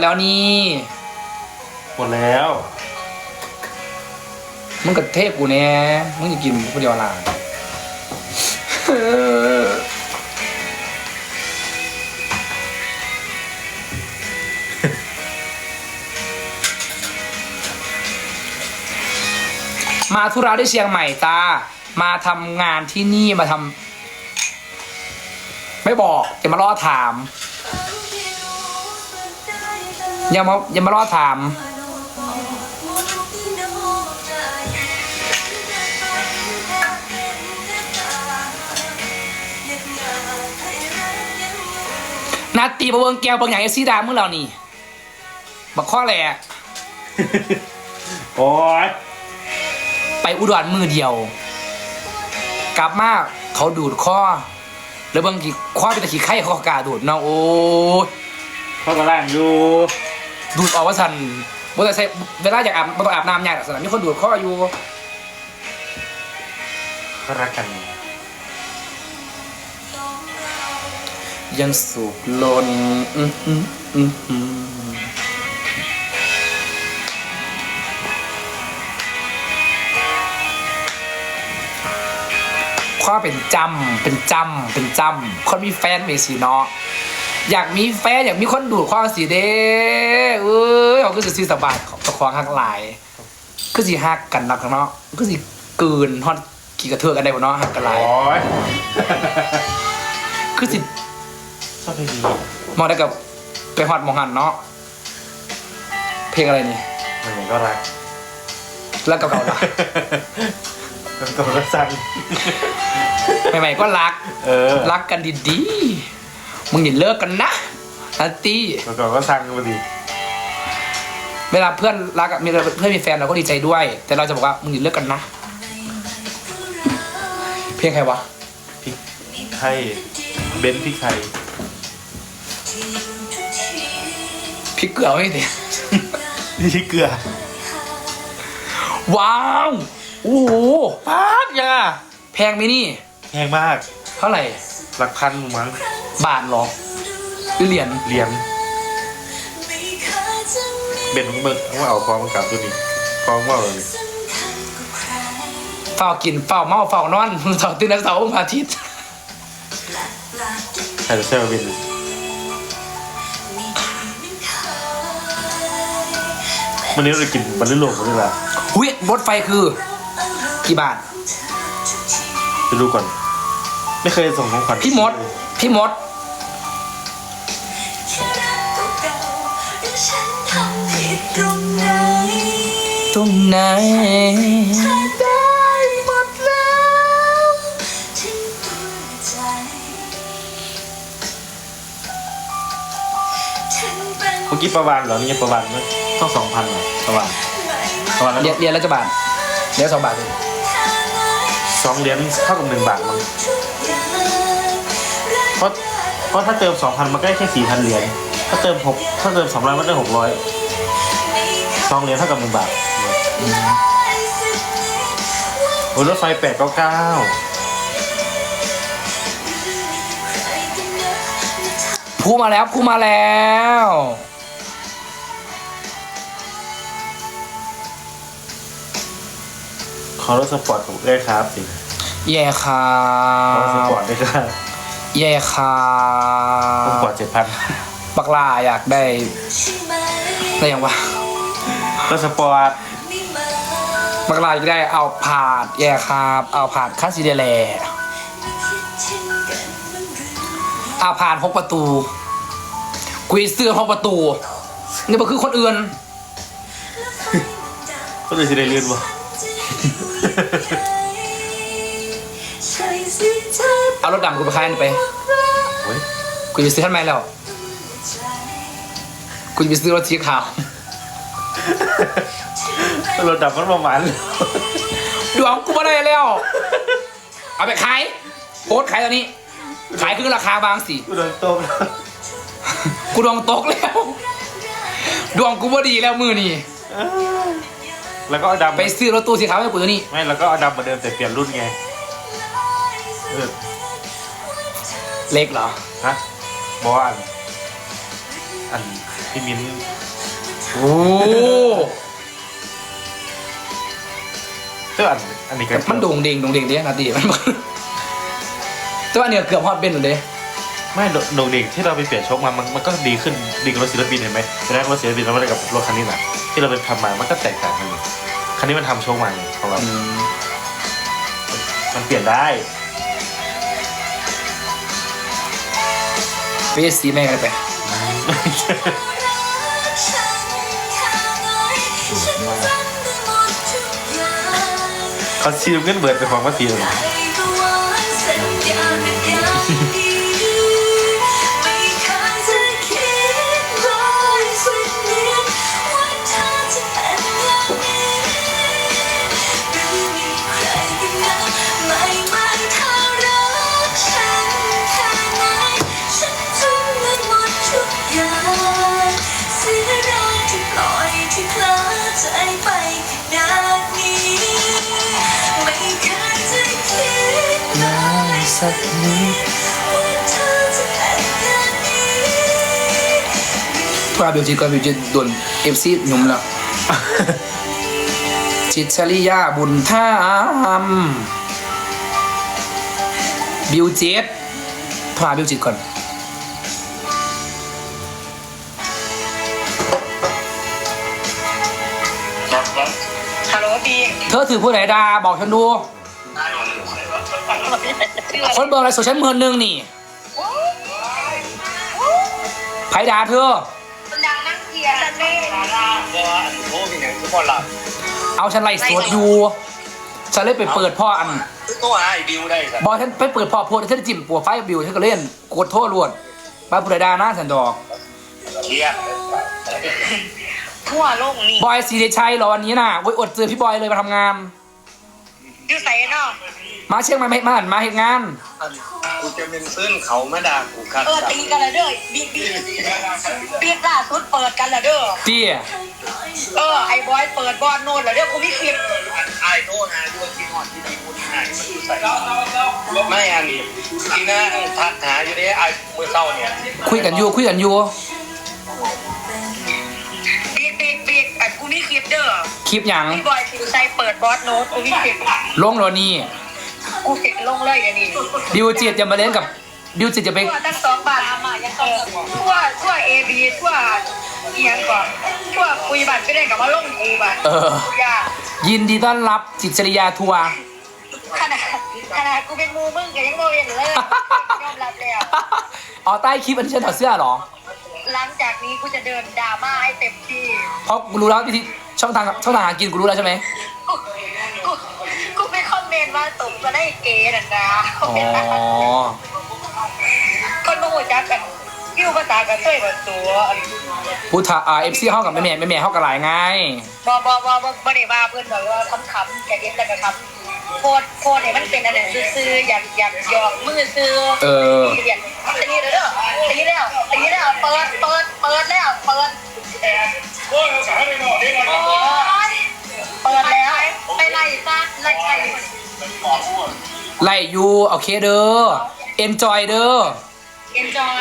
แล้วนี่หมดแล้ว มึงกับเทพกูแน่มึงจะกินคนเดียวล่ะมาธุระที่เชียงใหม่ตา มาทำงานที่นี่มาทำไม่บอกอย่ามาล่อถาม อย่ามาอย่ามาล่อถาม นาตีบะเบิงแก้วบางอย่างไอ้ซีดามึงเรานี่บักข้อแหละ โอ้ยไปอุดรมือเดียว กลับมาเขาดูดข้อ แล้วบางทีข้อเป็นตะขี้ไข่เขาก็กล้าดูดเนาะโอ้ย เขากำลังอยู่ ดูดออกว่าสันว่าแต่ใส่เวลาอยากอาบบ่ต้องอาบน้ำยากหรอกสนามมีคนดูดข้ออยู่เขารักกัน ยังสูบลนอื้อหืออื้อหือข้อเป็นจำเป็นจำเป็นจำคนมีแฟนมีสีเนาะ อยากมีแฟนอยากมีคนดูดข้อสีเด้เอ้ยเขาคือสิสีสบายของตะควงหักหลาย คือสิหักกันนักเนาะคือสิเกินฮอดขี่กระเทือกกันได้บ่เนาะหักกันหลาย โอ้ยคือสิชอบเพลงนี้มองได้กับไปฮอดหมองหันเนาะเพลงอะไรนี่มันก็รักแล้วเก่าๆล่ะมันก็รักสั้นใหม่ๆก็รัก เออ รักกันดีๆ มึงอย่าเลิกกันนะนัตตี้มันก็ก็สั่งมาดิเวลาเพื่อนรักอะมีเพื่อนมีแฟนเราก็ดีใจด้วย แต่เราจะบอกว่ามึงอย่าเลิกกันนะ เพลงใครวะพริกไทยเบนซ์พริกไทยพี่เกลือไม่ดินี่ที่เกลือว้าวโอ้โหปาดยังอะแพงไหมนี่ แพงมาก เท่าไหร่ หลักพันมั้งบาทเหรอหรือเหรียญเหรียญเบนซ์มึงว่าเอาพร้อมกับตัวนี้พร้อมว่าเลยเฝ้ากินเฝ้าเมาเฝ้านอนเสาร์ตื่นแต่เสาร์วันอาทิตย์ใครจะเชื่อเบนซ์วันนี้เราจะกินบัลลิโลกกันด้วยล่ะหุ้ยรถไฟคือ กี่บาท ไปดูก่อน ไม่เคยส่งของขวัญพี่มด พี่มด ตรงไหนได้หมดแล้วทิ้งตัวใจฉันเป็นเมื่อกี้ประวานเหรอนี่ประวานไหมต้องสองพันเหรอประวานประวานแล้วเรียนเรียนแล้วจะบาทเรียนสองบาทเลยสองเหรียญเท่ากับหนึ่งบาทมั้งทุกอย่าง เพราะเพราะถ้าเติมสองพันมันก็ได้แค่สี่พันเหรียญถ้าเติมหกถ้าเติมสองร้อยมันได้หกร้อยสองเหรียญเท่ากับหนึ่งบาทโอ้ยรถไฟแปดเก้าเก้าพูมาแล้วพูมาแล้วขอรถสปอร์ตผมได้ครับสิแย่ครัขอรถสปอร์บตได้ครับ แย่ครัสปอร์บตเจ็ดพันบักลาอยากได้ใช่ไหมได้ยังวะรถสปอร์ตไม่มาบักลาอยากได้เอาผาดแย่ครับเอาผาดคัสซีเดแลไม่คิดถึงกันบ้างหรือเอาผาดหกประตูกุยเสื้อหกประตูนี่มันคือคนอื่นก็เลยจะได้เลื่อนวะใช่สิ เธอเอารถดำกูไปขายอันนไปโอ้ยกูจะไปซื้อท่านไหมแล้วใจกูจะไปซื้อรถสีขาว รถดับมันประมาณดวงกูไม่ได้แล้ว เอาไปขายโพสต์ขายตอนนี้ ขายครึ่งราคาบางสิ กูโดนโต๊ะกูดวงตกแล้ว ดวงกูบ่ดีแล้วมือนี่แล้วก็เอาดำไปซื้อรถตู้สีขาวให้กูตัวนี้ ไม่แล้วก็เอาดำเหมือนเดิมแต่เปลี่ยนรุ่นไงเออ เล็กเหรอ ฮะบอกว่าอันอันพี่มิ้นโอ้เจ้าอันอันนี้ก็มันโด่งเด้งโด่งเด้งเด้นาทีมันแต่ว่าเนี่ยเกือบฮอตเบนเลยเด้ไม่โดโดเด็กที่เราไปเปลี่ยนโชคมามันมันก็ดีขึ้นดีกว่ารถศิลปินเห็นไหมแต่แรกรถศิลปินเราไม่ได้กับรถคันนี้นะที่เราไปทำมามันก็แตกต่างกันเลยคันนี้มันทำโชคมาไงของเรามันเปลี่ยนได้ เฟสซีแม่งกันไปฉันแค่ไหนฉันจำได้หมดทุกอย่างเขาชีมเงินเบิดเป็นของภาษีเเสียดายที่ปล่อยที่เพลอใจไปนานี้ ไม่เคยจะคิดเลยสักนิดว่าเธอจะเป็นอย่างนี้พวกเราเบลจิตก็เบลจิตโดนเอฟซีหนุ่มแล้ว จิตชลิยาบุญธรรมบิวเจตพาบิวจิตก่อน ฮัลโหลบีเธอถือผู้ไหนดาบอกฉันดู คนเบอร์อะไรโซเชียลเมือนหนึ่งนี่ไผดาเธอดังนั่งเกียร์ฉันเล่นโอ้มีอย่างทุกคนหลับเอาฉันไล่สวดอยู่ฉันเลยไปเปิดพ่ออันตัวหาไอ้บิวได้สักบอกฉันไปเปิดพ่อโพสต์ฉันจิ้มปัวไฟบิวฉันก็เล่นกดโทษรวดมาผู้ใดดาหน้าฉันดอกเทียบ ทั่วโลกนี่บอยซีเดชัยเหรอวันนี้น่ะโอ้ยอดเจอพี่บอยเลยมาทำงาน อยู่ใส่เนาะมาเชียงใหม่มาหันมาเห็นงานกูจะเป็นซึ้นเขามาด่ากูครับเออตีกันละเด้อบีบีบีล่าสุดเปิดกันละเด้อเตี้ยเออไอ้บอยเปิดบอลโน่นละเด้อกูมีคลิปไอ้โทษนะด้วยที่หอดที่ดีพูดง่ายมันอยู่ใส่ไม่อันนี้ที่น่าทักหาอยู่เนี่ยไอ้มือเศร้าเนี่ยคุยกันอยู่คุยกันอยู่ คลิปหยังพี่บอยถึงใจเปิดบอลโน้ตกูมีคลิปลงโรนี่กูเสร็จลงเลยเดี๋ยวนี้บิวเจียดจะมาเล่นกับบิวเจียดจะไปทั่วทั้งสองบ้านมายังเออทั่วทั่วเอบีทั่วเอียงก่อนทั่วคุยบัตรก็ได้กับว่าลงกูบัตรเออ ยายินดีต้อนรับจิตรชริยาทัวร์ขนาดขนาดกูเป็นมูมึงก็ยังโมเห็นเลยยอมรับแล้วอ๋อใต้คลิปอันที่ฉันถอดเสื้อเหรอ หลังจาก นี้กูจะเดินดราม่าให้เต็มที่ เพราะกูรู้แล้ววิธีช่องทางช่องทางหากินกูรู้แล้วใช่ไหมกูกูกูไปคอมเมนต์ว่าตบจะได้เก๋น่ะนะอ๋อคนมาหัวจักกันยิ้วภาษากันเต้ยแบบตัวพูดถาอ่าเอฟซีเข้ากับแม่แม่แม่แม่เข้ากับหลายไงบอบอบอบอบอได้มาเพื่อนแบบว่าคำๆแกเด็ดแล้วก็คำโคตรโคตรเนี่ยมันเป็นอะไรซื่อๆอยากอยากหยอกมือซื้อเออตีแล้ว ไล่อยูโอเคเด้อ เอนจอยเด้อ enjoy